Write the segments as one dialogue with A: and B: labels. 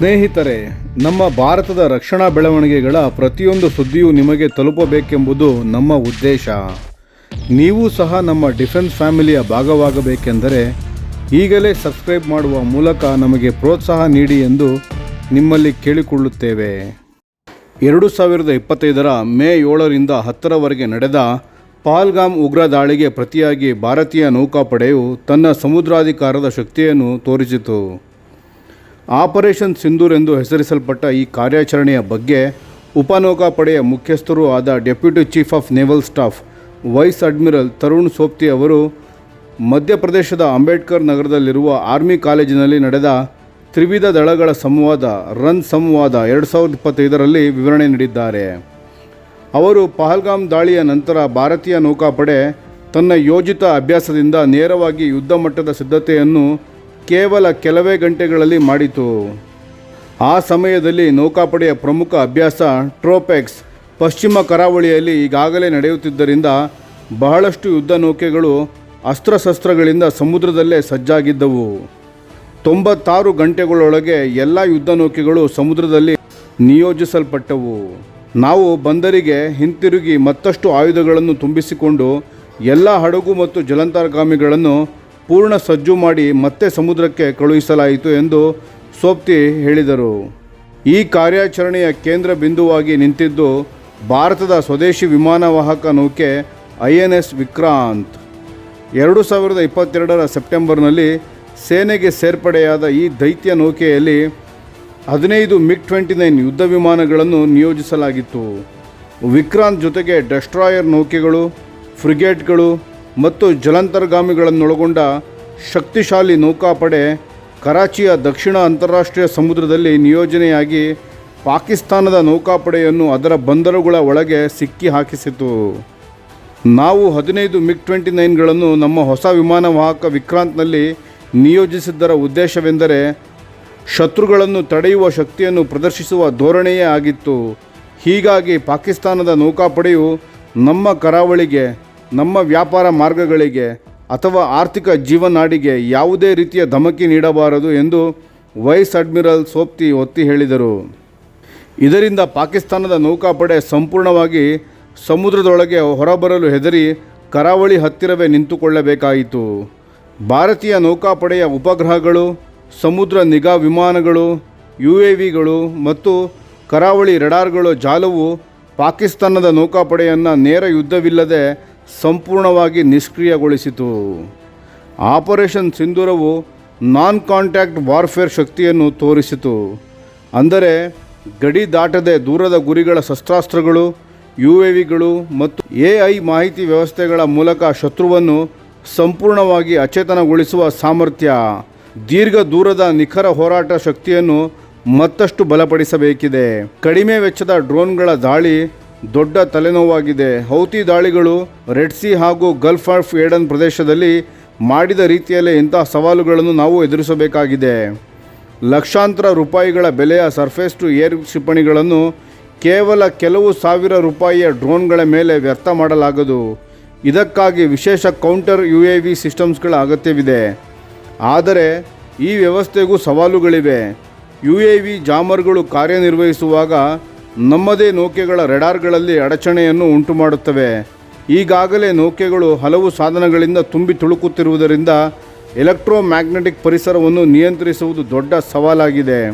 A: ಸ್ನೇಹಿತರೆ, ನಮ್ಮ ಭಾರತದ ರಕ್ಷಣಾ ಬೆಳವಣಿಗೆಗಳ ಪ್ರತಿಯೊಂದು ಸುದ್ದಿಯೂ ನಿಮಗೆ ತಲುಪಬೇಕೆಂಬುದು ನಮ್ಮ ಉದ್ದೇಶ. ನೀವು ಸಹ ನಮ್ಮ ಡಿಫೆನ್ಸ್ ಫ್ಯಾಮಿಲಿಯ ಭಾಗವಾಗಬೇಕೆಂದರೆ, ಈಗಲೇ ಸಬ್ಸ್ಕ್ರೈಬ್ ಮಾಡುವ ಮೂಲಕ ನಮಗೆ ಪ್ರೋತ್ಸಾಹ ನೀಡಿ ಎಂದು ನಿಮ್ಮಲ್ಲಿ ಕೇಳಿಕೊಳ್ಳುತ್ತೇವೆ. ಎರಡು ಸಾವಿರದ ಇಪ್ಪತ್ತೈದರ ಮೇ ಏಳರಿಂದ ಹತ್ತರವರೆಗೆ ನಡೆದ ಪಾಲ್ಗಾಮ್ ಉಗ್ರ ದಾಳಿಗೆ ಪ್ರತಿಯಾಗಿ ಭಾರತೀಯ ನೌಕಾಪಡೆಯು ತನ್ನ ಸಮುದ್ರಾಧಿಕಾರದ ಶಕ್ತಿಯನ್ನು ತೋರಿಸಿತು. ಆಪರೇಷನ್ ಸಿಂಧೂರ್ ಎಂದು ಹೆಸರಿಸಲ್ಪಟ್ಟ ಈ ಕಾರ್ಯಾಚರಣೆಯ ಬಗ್ಗೆ ಉಪನೌಕಾಪಡೆಯ ಮುಖ್ಯಸ್ಥರೂ ಆದ deputy chief of naval staff vice admiral Tarun Sobti ಅವರು ಮಧ್ಯಪ್ರದೇಶದ ಅಂಬೇಡ್ಕರ್ ನಗರದಲ್ಲಿರುವ ಆರ್ಮಿ ಕಾಲೇಜಿನಲ್ಲಿ ನಡೆದ ತ್ರಿವಿಧ ದಳಗಳ ಸಂವಾದ ರನ್ ಸಂವಾದ ಎರಡು ಸಾವಿರದ ಇಪ್ಪತ್ತೈದರಲ್ಲಿ ವಿವರಣೆ ನೀಡಿದ್ದಾರೆ. ಅವರು ಪಹಲ್ಗಾಮ್ ದಾಳಿಯ ನಂತರ ಭಾರತೀಯ ನೌಕಾಪಡೆ ತನ್ನ ಯೋಜಿತ ಅಭ್ಯಾಸದಿಂದ ನೇರವಾಗಿ ಯುದ್ಧ ಮಟ್ಟದ ಸಿದ್ಧತೆಯನ್ನು ಕೇವಲ ಕೆಲವೇ ಗಂಟೆಗಳಲ್ಲಿ ಮಾಡಿತು. ಆ ಸಮಯದಲ್ಲಿ ನೌಕಾಪಡೆಯ ಪ್ರಮುಖ ಅಭ್ಯಾಸ ಟ್ರೋಪೆಕ್ಸ್. ಪಶ್ಚಿಮ ಕರಾವಳಿಯಲ್ಲಿ ಈಗಾಗಲೇ ನಡೆಯುತ್ತಿದ್ದರಿಂದ ಬಹಳಷ್ಟು ಯುದ್ಧ ನೌಕೆಗಳು ಅಸ್ತ್ರಶಸ್ತ್ರಗಳಿಂದ ಸಮುದ್ರದಲ್ಲೇ ಸಜ್ಜಾಗಿದ್ದವು. ತೊಂಬತ್ತಾರು ಗಂಟೆಗಳೊಳಗೆ ಎಲ್ಲ ಯುದ್ಧ ನೌಕೆಗಳು ಸಮುದ್ರದಲ್ಲಿ ನಿಯೋಜಿಸಲ್ಪಟ್ಟವು. ನಾವು ಬಂದರಿಗೆ ಹಿಂತಿರುಗಿ ಮತ್ತಷ್ಟು ಆಯುಧಗಳನ್ನು ತುಂಬಿಸಿಕೊಂಡು ಎಲ್ಲ ಹಡಗು ಮತ್ತು ಜಲಂತರ್ಗಾಮಿಗಳನ್ನು ಪೂರ್ಣ ಸಜ್ಜು ಮಾಡಿ ಮತ್ತೆ ಸಮುದ್ರಕ್ಕೆ ಕಳುಹಿಸಲಾಯಿತು ಎಂದು ಸೋಪ್ತಿ ಹೇಳಿದರು. ಈ ಕಾರ್ಯಾಚರಣೆಯ ಕೇಂದ್ರ ಬಿಂದುವಾಗಿ ನಿಂತಿದ್ದು ಭಾರತದ ಸ್ವದೇಶಿ ವಿಮಾನವಾಹಕ ನೌಕೆ ಐ ಎನ್ ಎಸ್ ವಿಕ್ರಾಂತ್. ಎರಡು ಸಾವಿರದ ಇಪ್ಪತ್ತೆರಡರ ಸೆಪ್ಟೆಂಬರ್ನಲ್ಲಿ ಸೇನೆಗೆ ಸೇರ್ಪಡೆಯಾದ ಈ ದೈತ್ಯ ನೌಕೆಯಲ್ಲಿ ಹದಿನೈದು ಮಿಗ್ ಟ್ವೆಂಟಿ ನೈನ್ ಯುದ್ಧ ವಿಮಾನಗಳನ್ನು ನಿಯೋಜಿಸಲಾಗಿತ್ತು. ವಿಕ್ರಾಂತ್ ಜೊತೆಗೆ ಡೆಸ್ಟ್ರಾಯರ್ ನೌಕೆಗಳು, ಫ್ರಿಗೇಟ್ಗಳು ಮತ್ತು ಜಲಾಂತರ್ಗಾಮಿಗಳನ್ನೊಳಗೊಂಡ ಶಕ್ತಿಶಾಲಿ ನೌಕಾಪಡೆ ಕರಾಚಿಯ ದಕ್ಷಿಣ ಅಂತಾರಾಷ್ಟ್ರೀಯ ಸಮುದ್ರದಲ್ಲಿ ನಿಯೋಜನೆಯಾಗಿ ಪಾಕಿಸ್ತಾನದ ನೌಕಾಪಡೆಯನ್ನು ಅದರ ಬಂದರುಗಳ ಒಳಗೆ ಸಿಕ್ಕಿ ಹಾಕಿಸಿತು ನಾವು ಹದಿನೈದು ಮಿಗ್ ಟ್ವೆಂಟಿ ನೈನ್ಗಳನ್ನು ನಮ್ಮ ಹೊಸ ವಿಮಾನವಾಹಕ ವಿಕ್ರಾಂತ್ನಲ್ಲಿ ನಿಯೋಜಿಸಿದ್ದರ ಉದ್ದೇಶವೆಂದರೆ ಶತ್ರುಗಳನ್ನು ತಡೆಯುವ ಶಕ್ತಿಯನ್ನು ಪ್ರದರ್ಶಿಸುವ ಧೋರಣೆಯೇ ಆಗಿತ್ತು. ಹೀಗಾಗಿ ಪಾಕಿಸ್ತಾನದ ನೌಕಾಪಡೆಯು ನಮ್ಮ ಕರಾವಳಿಗೆ ನಮ್ಮ ವ್ಯಾಪಾರ ಮಾರ್ಗಗಳಿಗೆ ಅಥವಾ ಆರ್ಥಿಕ ಜೀವನಾಡಿಗೆ ಯಾವುದೇ ರೀತಿಯ ಧಮಕಿ ನೀಡಬಾರದು ಎಂದು ವೈಸ್ ಅಡ್ಮಿರಲ್ ಸೋಪ್ತಿ ಒತ್ತಿ ಹೇಳಿದರು. ಇದರಿಂದ ಪಾಕಿಸ್ತಾನದ ನೌಕಾಪಡೆ ಸಂಪೂರ್ಣವಾಗಿ ಸಮುದ್ರದೊಳಗೆ ಹೊರಬರಲು ಹೆದರಿ ಕರಾವಳಿ ಹತ್ತಿರವೇ ನಿಂತುಕೊಳ್ಳಬೇಕಾಯಿತು. ಭಾರತೀಯ ನೌಕಾಪಡೆಯ ಉಪಗ್ರಹಗಳು, ಸಮುದ್ರ ನಿಗಾ ವಿಮಾನಗಳು ಯು ಎ ವಿಗಳು ಮತ್ತು ಕರಾವಳಿ ರಡಾರ್ಗಳ ಜಾಲವು ಪಾಕಿಸ್ತಾನದ ನೌಕಾಪಡೆಯನ್ನು ನೇರ ಯುದ್ಧವಿಲ್ಲದೆ ಸಂಪೂರ್ಣವಾಗಿ ನಿಷ್ಕ್ರಿಯಗೊಳಿಸಿತು. ಆಪರೇಷನ್ ಸಿಂಧೂರವು ನಾನ್ ಕಾಂಟ್ಯಾಕ್ಟ್ ವಾರ್ಫೇರ್ ಶಕ್ತಿಯನ್ನು ತೋರಿಸಿತು. ಅಂದರೆ, ಗಡಿ ದಾಟದೆ ದೂರದ ಗುರಿಗಳ ಶಸ್ತ್ರಾಸ್ತ್ರಗಳು, ಯು ಎ ವಿಗಳು ಮತ್ತು ಎ ಐ ಮಾಹಿತಿ ವ್ಯವಸ್ಥೆಗಳ ಮೂಲಕ ಶತ್ರುವನ್ನು ಸಂಪೂರ್ಣವಾಗಿ ಅಚೇತನಗೊಳಿಸುವ ಸಾಮರ್ಥ್ಯ, ದೀರ್ಘ ದೂರದ ನಿಖರ ಹೋರಾಟ ಶಕ್ತಿಯನ್ನು ಮತ್ತಷ್ಟು ಬಲಪಡಿಸಬೇಕಿದೆ. ಕಡಿಮೆ ವೆಚ್ಚದ ಡ್ರೋನ್ಗಳ ದಾಳಿ ದೊಡ್ಡ ತಲೆನೋವಾಗಿದೆ. ಹೌತಿ ದಾಳಿಗಳು ರೆಡ್ ಸಿ ಹಾಗೂ ಗಲ್ಫ್ ಆಫ್ ಏಡನ್ ಪ್ರದೇಶದಲ್ಲಿ ಮಾಡಿದ ರೀತಿಯಲ್ಲೇ ಇಂತಹ ಸವಾಲುಗಳನ್ನು ನಾವು ಎದುರಿಸಬೇಕಾಗಿದೆ. ಲಕ್ಷಾಂತರ ರೂಪಾಯಿಗಳ ಬೆಲೆಯ ಸರ್ಫೇಸ್ ಟು ಏರ್ ಕ್ಷಿಪಣಿಗಳನ್ನು ಕೇವಲ ಕೆಲವು ಸಾವಿರ ರೂಪಾಯಿಯ ಡ್ರೋನ್ಗಳ ಮೇಲೆ ವ್ಯರ್ಥ ಮಾಡಲಾಗದು. ಇದಕ್ಕಾಗಿ ವಿಶೇಷ ಕೌಂಟರ್ ಯು ಎ ವಿ ಸಿಸ್ಟಮ್ಸ್ಗಳ ಅಗತ್ಯವಿದೆ. ಆದರೆ ಈ ವ್ಯವಸ್ಥೆಗೂ ಸವಾಲುಗಳಿವೆ. ಯು ಎ ವಿ ಜಾಮರ್ಗಳು ಕಾರ್ಯನಿರ್ವಹಿಸುವಾಗ ನಮ್ಮದೇ ನೌಕೆಗಳ ರೆಡಾರ್ಗಳಲ್ಲಿ ಅಡಚಣೆಯನ್ನು ಉಂಟು ಮಾಡುತ್ತವೆ ಈಗಾಗಲೇ ನೌಕೆಗಳು ಹಲವು ಸಾಧನಗಳಿಂದ ತುಂಬಿ ತುಳುಕುತ್ತಿರುವುದರಿಂದ ಎಲೆಕ್ಟ್ರೋಮ್ಯಾಗ್ನೆಟಿಕ್ ಪರಿಸರವನ್ನು ನಿಯಂತ್ರಿಸುವುದು ದೊಡ್ಡ ಸವಾಲಾಗಿದೆ.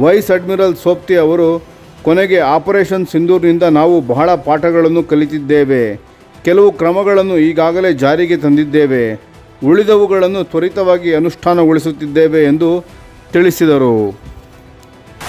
A: ವೈಸ್ ಅಡ್ಮಿರಲ್ ಸೋಪ್ತಿ ಅವರು, ಕೊನೆಗೆ ಆಪರೇಷನ್ ಸಿಂಧೂರ್ನಿಂದ ನಾವು ಬಹಳ ಪಾಠಗಳನ್ನು ಕಲಿತಿದ್ದೇವೆ. ಕೆಲವು ಕ್ರಮಗಳನ್ನು ಈಗಾಗಲೇ ಜಾರಿಗೆ ತಂದಿದ್ದೇವೆ. ಉಳಿದವುಗಳನ್ನು ತ್ವರಿತವಾಗಿ ಅನುಷ್ಠಾನಗೊಳಿಸುತ್ತಿದ್ದೇವೆ ಎಂದು ತಿಳಿಸಿದರು.